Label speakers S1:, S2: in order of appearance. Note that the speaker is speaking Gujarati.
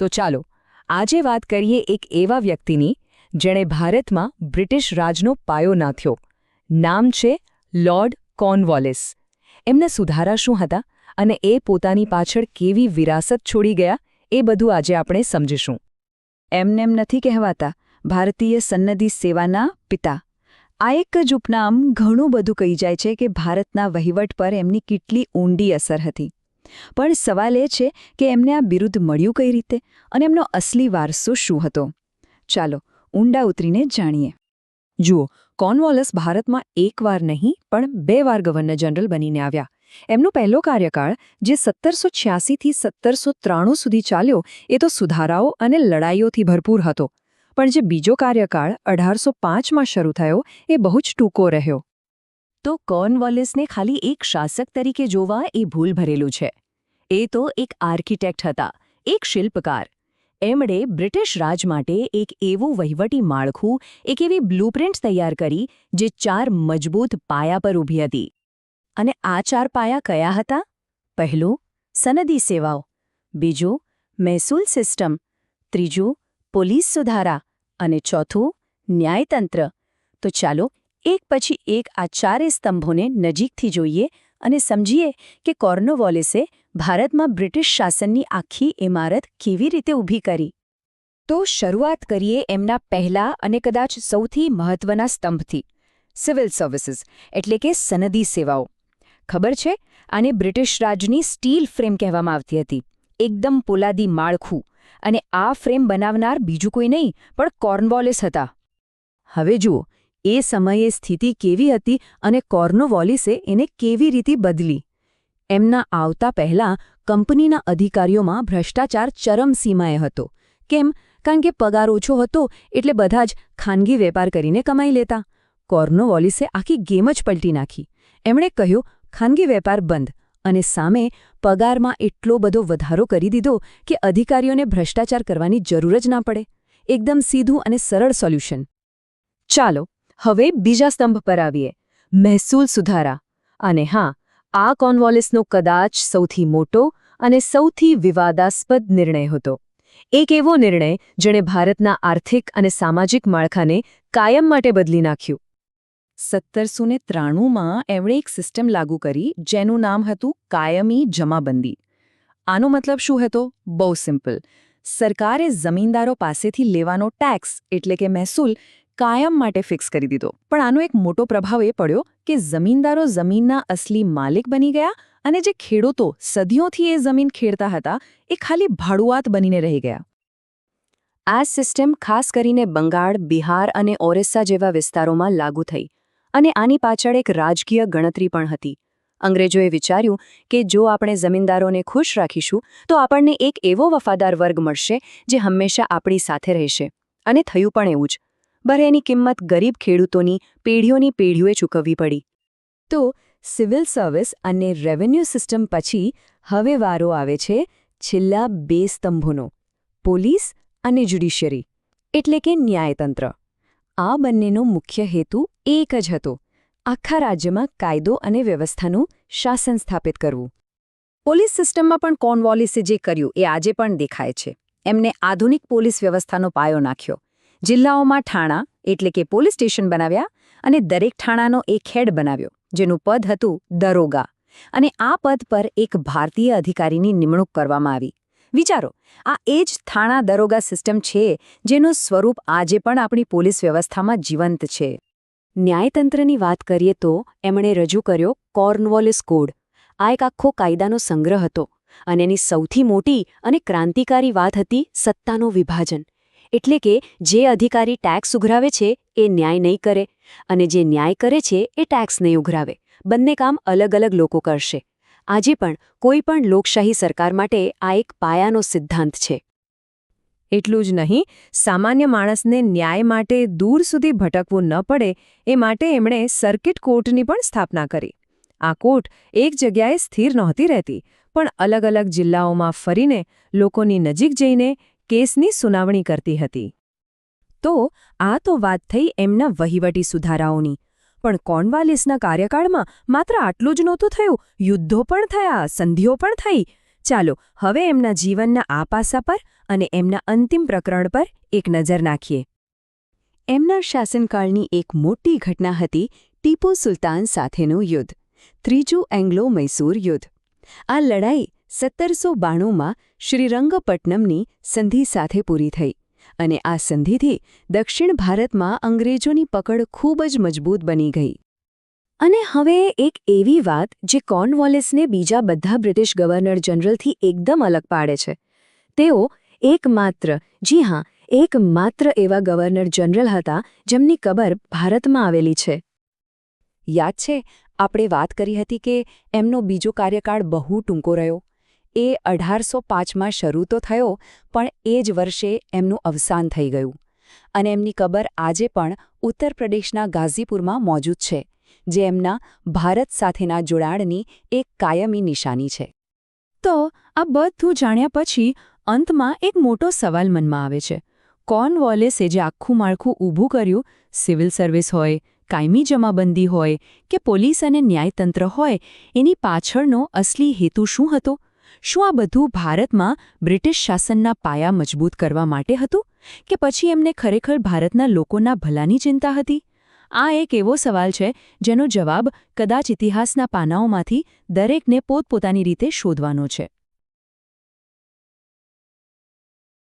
S1: તો ચાલો, આજે વાત કરીએ એક એવા વ્યક્તિની, જેણે ભારતમાં બ્રિટિશ રાજનો પાયો નાખ્યો. નામ છે લોર્ડ કોર્નવોલિસ. એમના સુધારા શું હતા અને એ પોતાની પાછળ કેવી વિરાસત છોડી ગયા, એ બધું આજે આપણે સમજીશું.
S2: એમનેમ નથી કહેવાતા, ભારતીય સન્નદી સેવાના પિતા. આ એક જ ઉપનામ ઘણું બધું કહી જાય છે કે ભારતના વહીવટ પર એમની કેટલી ઊંડી અસર હતી. પણ સવાલ એ છે કે એમને આ બિરુદ મળ્યું કઈ રીતે અને એમનો અસલી વારસો શું હતો? ચાલો ઊંડા ઉતરીને જાણીએ.
S1: જુઓ, કોર્નવોલસ ભારતમાં એકવાર નહીં, પણ બે વાર ગવર્નર જનરલ બનીને આવ્યા. એમનો પહેલો કાર્યકાળ, જે સત્તરસો છ્યાસીથી સત્તરસો ત્રાણું સુધી ચાલ્યો, એ તો સુધારાઓ અને લડાઈઓથી ભરપૂર હતો. પણ જે બીજો કાર્યકાળ, અઢારસો પાંચમાં શરૂ થયો, એ બહુ જ ટૂંકો રહ્યો. તો કોર્નવોલિસને ખાલી એક શાસક તરીકે જોવા એ ભૂલ ભરેલું છે. એ તો એક આર્કિટેક્ટ હતા, એક શિલ્પકાર. એમણે બ્રિટિશ રાજ માટે એક એવું વહીવટી માળખું, એક એવી બ્લુપ્રિન્ટ તૈયાર કરી, જે ચાર મજબૂત પાયા પર ઊભી હતી. અને આ ચાર પાયા કયા હતા? પહેલું, સનદી સેવાઓ. બીજું, મહેસૂલ સિસ્ટમ. ત્રીજું, પોલીસ સુધારા. અને ચોથું, ન્યાયતંત્ર. તો ચાલો એક પછી એક આ ચારે સ્તંભોને નજીકથી જોઈએ અને સમજીએ કે કોર્નોવોલિસે ભારતમાં બ્રિટિશ શાસનની આખી ઇમારત કેવી રીતે ઊભી કરી. તો શરૂઆત કરીએ એમના પહેલા અને કદાચ સૌથી મહત્વના સ્તંભથી, સિવિલ સર્વિસીસ, એટલે કે સનદી સેવાઓ. ખબર છે? આને બ્રિટિશ રાજની સ્ટીલ ફ્રેમ કહેવામાં આવતી હતી. એકદમ પોલાદી માળખું અને આ ફ્રેમ બનાવનાર બીજું કોઈ નહીં, પણ કોર્નવોલિસ હતા. હવે જુઓ એ સમયે સ્થિતિ કેવી હતી અને કોર્નોવોલિસે એને કેવી રીતે બદલી? એમના આવતા પહેલાં કંપનીના અધિકારીઓમાં ભ્રષ્ટાચાર ચરમસીમાએ હતો. કેમ? કારણ કે પગાર ઓછો હતો એટલે બધા જ ખાનગી વેપાર કરીને કમાઈ લેતા. કોર્નોવોલિસે આખી ગેમ જ પલટી નાખી. એમણે કહ્યું, ખાનગી વેપાર બંધ. અને સામે પગારમાં એટલો બધો વધારો કરી દીધો કે અધિકારીઓને ભ્રષ્ટાચાર કરવાની જરૂર જ ના પડે. એકદમ સીધું અને સરળ સોલ્યુશન. ચાલો હવે બીજા સ્તંભ પર આવીએ. મહેસૂલ સુધારા. અને હા, આ કોન્વોલિસનો કદાચ સૌથી મોટો અને સૌથી વિવાદાસ્પદ નિર્ણય હતો. એક એવો નિર્ણય જેણે ભારતના આર્થિક અને સામાજિક માળખાને કાયમ માટે બદલી નાખ્યું. સત્તરસો ને ત્રાણુંમાં એમણે એક સિસ્ટમ લાગુ કરી જેનું નામ હતું કાયમી જમાબંદી આનો મતલબ શું હતો? બહુ સિમ્પલ. સરકારે જમીનદારો પાસેથી લેવાનો ટેક્સ એટલે કે મહેસૂલ કાયમ માટે ફિક્સ કરી દીધો. પણ આનો એક મોટો પ્રભાવ એ પડ્યો કે જમીનદારો જમીનના અસલી માલિક બની ગયા અને જે ખેડૂતો સદીઓથી એ જમીન ખેડતા હતા, એ ખાલી ભાડુઆત બનીને રહી ગયા. આ સિસ્ટમ ખાસ કરીને બંગાળ, બિહાર અને ઓરિસ્સા જેવા વિસ્તારોમાં લાગુ થઈ અને આની પાછળ એક રાજકીય ગણતરી પણ હતી. અંગ્રેજોએ વિચાર્યું કે જો આપણે જમીનદારોને ખુશ રાખીશું, તો આપણને એક એવો વફાદાર વર્ગ મળશે જે હંમેશા આપણી સાથે રહેશે. અને થયું પણ એવું જ. ભરે એની કિંમત ગરીબ ખેડૂતોની પેઢીઓની પેઢીઓએ ચૂકવવી પડી. તો સિવિલ સર્વિસ અને રેવન્યુ સિસ્ટમ પછી હવે વારો આવે છે છેલ્લા બે સ્તંભોનો, પોલીસ અને જ્યુડિશિયરી, એટલે કે ન્યાયતંત્ર. આ બંનેનો મુખ્ય હેતુ એક જ હતો, આખા રાજ્યમાં કાયદો અને વ્યવસ્થાનું શાસન સ્થાપિત કરવું. પોલીસ સિસ્ટમમાં પણ કોર્નવોલિસે જે કર્યું એ આજે પણ દેખાય છે. એમને આધુનિક પોલીસ વ્યવસ્થાનો પાયો નાખ્યો. જિલ્લાઓમાં ઠાણા, એટલે કે પોલીસ સ્ટેશન બનાવ્યા અને દરેક ઠાણાનો એક હેડ બનાવ્યો, જેનું પદ હતું દરોગા. અને આ પદ પર એક ભારતીય અધિકારીની નિમણૂક કરવામાં આવી. વિચારો, આ એ જ થાણા દરોગા સિસ્ટમ છે, જેનું સ્વરૂપ આજે પણ આપણી પોલીસ વ્યવસ્થામાં જીવંત છે. ન્યાયતંત્રની વાત કરીએ તો, એમણે રજૂ કર્યો કોર્નવોલિસ કોડ. આ એક આખો કાયદાનો સંગ્રહ હતો, અને એની સૌથી મોટી અને ક્રાંતિકારી વાત હતી સત્તાનું વિભાજન. એટલે કે જે અધિકારી ટેક્સ ઉઘરાવે છે, એ ન્યાય નહીં કરે અને જે ન્યાય કરે છે, એ ટેક્સ નહીં ઉઘરાવે. બંને કામ અલગ અલગ લોકો કરશે. આજે પણ કોઈ પણ લોકશાહી સરકાર માટે આ એક પાયાનો સિદ્ધાંત છે. એટલું જ નહીં, સામાન્ય માણસને ન્યાય માટે દૂર સુધી ભટકવું ન પડે એ માટે એમણે સર્કિટ કોર્ટની પણ સ્થાપના કરી. આ કોર્ટ એક જગ્યાએ સ્થિર નહોતી રહેતી, પણ અલગ અલગ જિલ્લાઓમાં ફરીને લોકોની નજીક જઈને કેસની સુનાવણી કરતી હતી. તો, આ તો વાત થઈ એમના વહીવટી સુધારાઓની. પણ કોર્નવાલિસના કાર્યકાળમાં માત્ર આટલું જ નહોતું થયું. યુદ્ધો પણ થયા, સંધિઓ પણ થઈ. ચાલો, હવે એમના જીવનના આ પાસા પર અને એમના અંતિમ પ્રકરણ પર એક નજર નાખીએ.
S2: એમના શાસનકાળની એક મોટી ઘટના હતી ટીપુ સુલતાન સાથેનું યુદ્ધ, ત્રીજું એંગ્લો મૈસૂર યુદ્ધ. આ લડાઈ સત્તરસો બાણુંમાં શ્રીરંગપટ્ટનમની સંધિ સાથે પૂરી થઈ અને આ સંધિથી દક્ષિણ ભારતમાં અંગ્રેજોની પકડ ખૂબ જ મજબૂત બની ગઈ.
S1: અને હવે એક એવી વાત જે કોર્નવોલિસને બીજા બધા બ્રિટિશ ગવર્નર જનરલથી એકદમ અલગ પાડે છે. તેઓ એકમાત્ર, જી હા, એકમાત્ર એવા ગવર્નર જનરલ હતા જેમની કબર ભારતમાં આવેલી છે.
S2: યાદ છે, આપણે વાત કરી હતી કે એમનો બીજો કાર્યકાળ બહુ ટૂંકો રહ્યો. એ અઢારસો પાંચમાં શરૂ તો થયો, પણ એ જ વર્ષે એમનું અવસાન થઈ ગયું. અને એમની કબર આજે પણ ઉત્તર પ્રદેશના ગાઝીપુરમાં મોજૂદ છે, જે એમના ભારત સાથેના જોડાણની એક કાયમી નિશાની છે.
S1: તો આ બધું જાણ્યા પછી અંતમાં એક મોટો સવાલ મનમાં આવે છે. કોર્નવોલિસે જે આખું માળખું ઊભું કર્યું, સિવિલ સર્વિસ હોય, કાયમી જમાબંધી હોય, કે પોલીસ અને ન્યાયતંત્ર હોય, એની પાછળનો અસલી હેતુ શું હતો? શું આ બધું ભારતમાં બ્રિટિશ શાસનના પાયા મજબૂત કરવા માટે હતું કે પછી એમને ખરેખર ભારતના લોકોના ભલાની ચિંતા હતી? આ એક એવો સવાલ છે જેનો જવાબ કદાચ ઇતિહાસના પાનાઓમાંથી દરેકને પોતપોતાની રીતે શોધવાનો છે.